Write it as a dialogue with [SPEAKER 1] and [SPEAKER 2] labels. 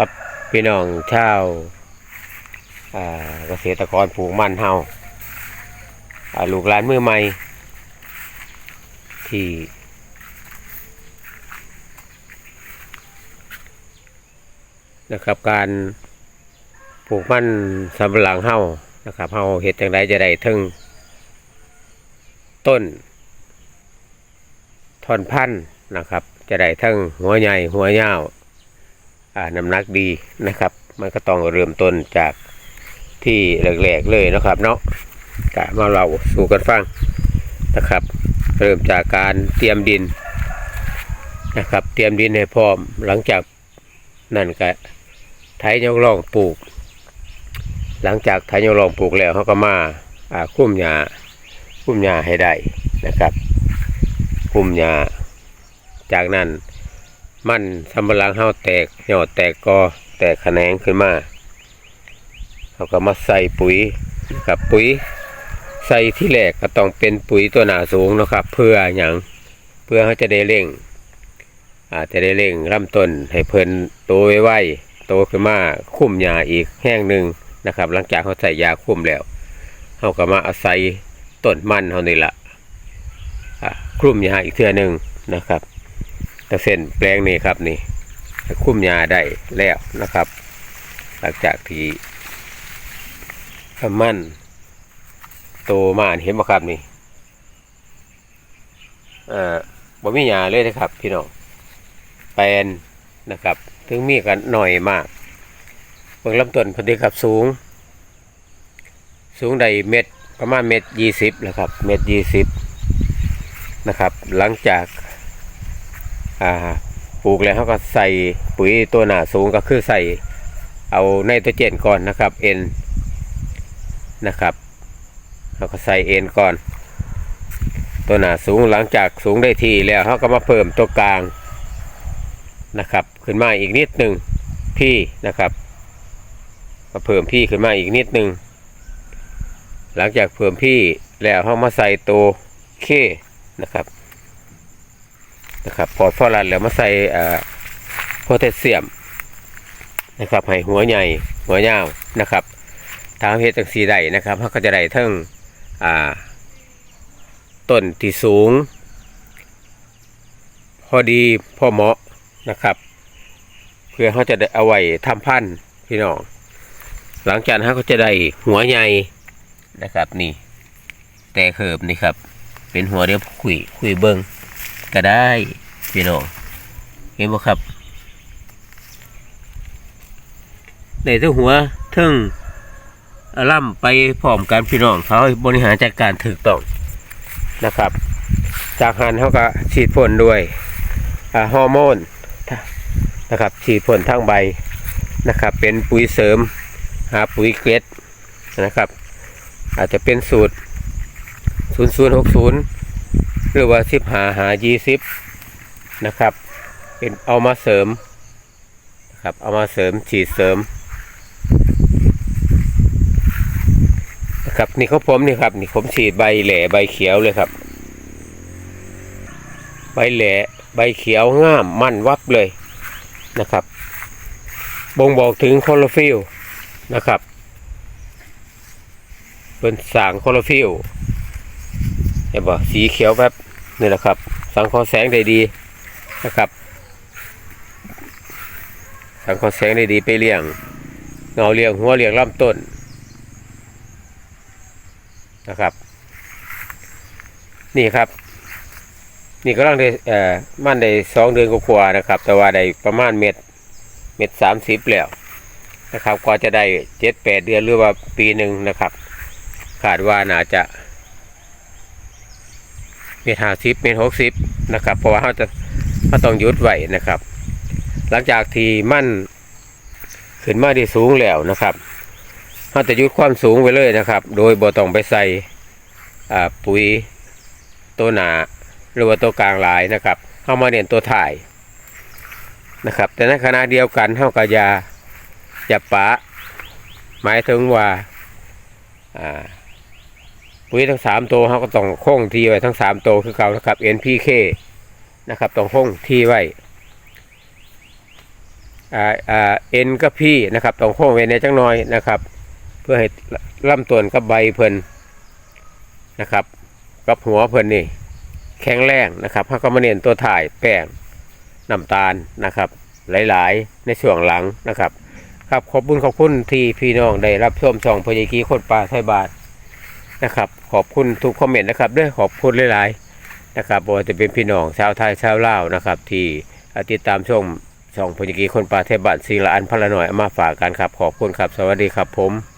[SPEAKER 1] ครับพี่น้องชาวเกษตรกรปลูกมันเฮาลูกหลานมือใหม่ ที่นะครับการปลูกมันสำหลังเฮานะครับเฮาเฮ็ดจังไดจะได้ถึงต้นทอนพันนะครับ จะได้ทั้งหัวใหญ่หัวยาว น้ำหนักดีนะครับ มันก็ต้องเริ่มต้นจากที่แรกๆเลยนะครับ เนาะกะมาเราสู่กันฟังนะครับ เริ่มจากการเตรียมดินนะครับ เตรียมดินให้พร้อมหลังจากนั่นก็ไถยกล่องปลูก หลังจากไถยกล่องปลูกแล้วเขาก็มาอ่าคุ้มหญ้าคุ้มหญ้าให้ได้นะครับ คุ้มหญ้าจากนั้น มันสำปะหลังเฮาแตกยอดแตกกอแตกแขนงขึ้นมาเขาก็มาใส่ปุ๋ยนะครับปุ๋ย ใส่ที่แรกก็ต้องเป็นปุ๋ยตัวหนาสูงนะครับ เพื่ออย่างเพื่อเขาจะได้เร่ง อาจจะได้เร่งลำต้นให้เพิ่นโตไวๆโตขึ้นมาคุ้มหญ้าอีกแห้งหนึ่งนะครับ หลังจากเขาใส่ยาคุ้มแล้วเขาก็มาอาศัยต้นมันเขานี่ละอ่าคลุมหญ้าอีกเทื่อหนึ่งนะครับ แต่เส้นแปลงนี้ครับนี่คุ้มยาได้แล้วนะครับ หลังจากที่มันโตมาเห็นไหมครับนี่เอ่อบ่มียาเลยนะครับ พี่น้องแปลนนะครับ ถึงมีกันหน่อยมากเบื้องลำต้นพอดีครับสูง สูงได้เม็ดประมาณเม็ดยี่สิบแหละครับ เม็ดยี่สิบนะครับ หลังจาก อ่าปลูกแล้วเขาก็ใส่ปุ๋ยตัวหนาสูงก็คือใส่เอาไนโตรเจนก่อนนะครับเอ็นนะครับเขาก็ใส่เอ็นก่อน ตัวหนาสูงหลังจากสูงได้ทีแล้วเขาก็มาเพิ่มตัวกลางนะครับ ขึ้นมาอีกนิดหนึ่งพี่นะครับมาเพิ่มพี่ขึ้นมาอีกนิดหนึ่งหลังจากเพิ่มพี่แล้วเขามาใส่ตัวเคนะครับ นะครับพอฟอรันแล้วมาใส่โพแทสเซียมนะครับให้หัวใหญ่หัวยาวนะครับทางเฮ็ดจังสีได้นะครับเขาก็จะได้ทั้งต้นที่สูง พอดีพอเหมาะนะครับ เพื่อเขาจะได้เอาไว้ทำพันธุ์พี่น้องหลังจากนั้นเขาก็จะได้หัวใหญ่นะครับนี่ แต่เขิบนี่ครับ เป็นหัวเดียวคุยคุยเบิ้ง ก็ได้พี่น้องเห็นบ่ครับในทั้งหัวทั้งล่ำไปพร้อมกันพี่น้องเขาบริหารจัดการถูกต้องนะครับ จากหันเขาก็ฉีดพ่นด้วยฮอร์โมนนะครับฉีดพ่นทั้งใบนะครับ เป็นปุ๋ยเสริมหาปุ๋ยเกล็ดนะครับ อาจจะเป็นสูตร 0060 หรือว่าสิบหาหายี่สิบนะครับ เป็นเอามาเสริมนะครับเอามาเสริมฉีดเสริมนะครับนี่เขาผมนี่ครับนี่ผมฉีดใบแหล่ใบเขียวเลยครับ ใบแหล่ใบเขียวงามมั่นวับเลยนะครับบ่งบอกถึงคลอโรฟิลนะครับเป็นสางคลอโรฟิล เห็นบ่สีเขียวแบบนี่แหละครับ สังเคราะห์แสงได้ดีนะครับ สังเคราะห์แสงได้ดีไปเลี้ยงเงาเลี้ยงหัวเลี้ยงลำต้นนะครับ นี่ครับ นี่ก็ต้องได้เอ่อมันได้สองเดือนกว่าๆนะครับ แต่ว่าได้ประมาณเม็ดเม็ดสามสิบแล้วนะครับกว่าจะได้เจ็ดแปดเดือนหรือว่าปีหนึ่งนะครับ คาดว่าน่าจะ เมตรห้าสิบเมตรหกสิบนะครับเพราะว่าเขาจะเขาต้องยุดไว้นะครับ หลังจากที่มั่นขึ้นมาได้สูงแล้วนะครับเขาจะยุดความสูงไว้เลยนะครับ โดยบ่ต้องไปใส่ปุ๋ยตัวหนาหรือว่าตัวกลางหลายนะครับ เข้ามาเน้นตัวถ่ายนะครับ แต่ในขณะเดียวกันเขาก็อยา ยาปะ หมายถึงว่าอ่า ปุ๋ยทั้งสามตัวเขาก็ต้องคงที่ไว้ทั้งสามตัวคือเก่านะครับ NPK นะครับต้องคงที่ไว้อ่าอ่าเอ็นกับพี่นะครับต้องโค้งไว้ในจังน้อยนะครับ เพื่อให้ล่ำต้นกับใบเพิ่นนะครับกับหัวเพิ่นนี่แข็งแรงนะครับเขาก็มาเน้นตัวถ่ายแป้งน้ำตาลนะครับ หลายๆ ในช่วงหลังนะครับ ครับขอบคุณขอบคุณที่พี่น้องได้รับชมช่องพยากีคนป่าไทยบาท นะครับ ขอบคุณทุกคอมเมนต์นะครับด้วยขอบคุณหลายๆนะครับบ่ว่าจะเป็นพี่น้องชาวไทยชาวลาวนะครับ ที่ติดตามชมช่องพยากีคนป่าเทยบาทสิ่งละอันพละหน่อยมาฝากกันครับ ขอบคุณครับ สวัสดีครับผม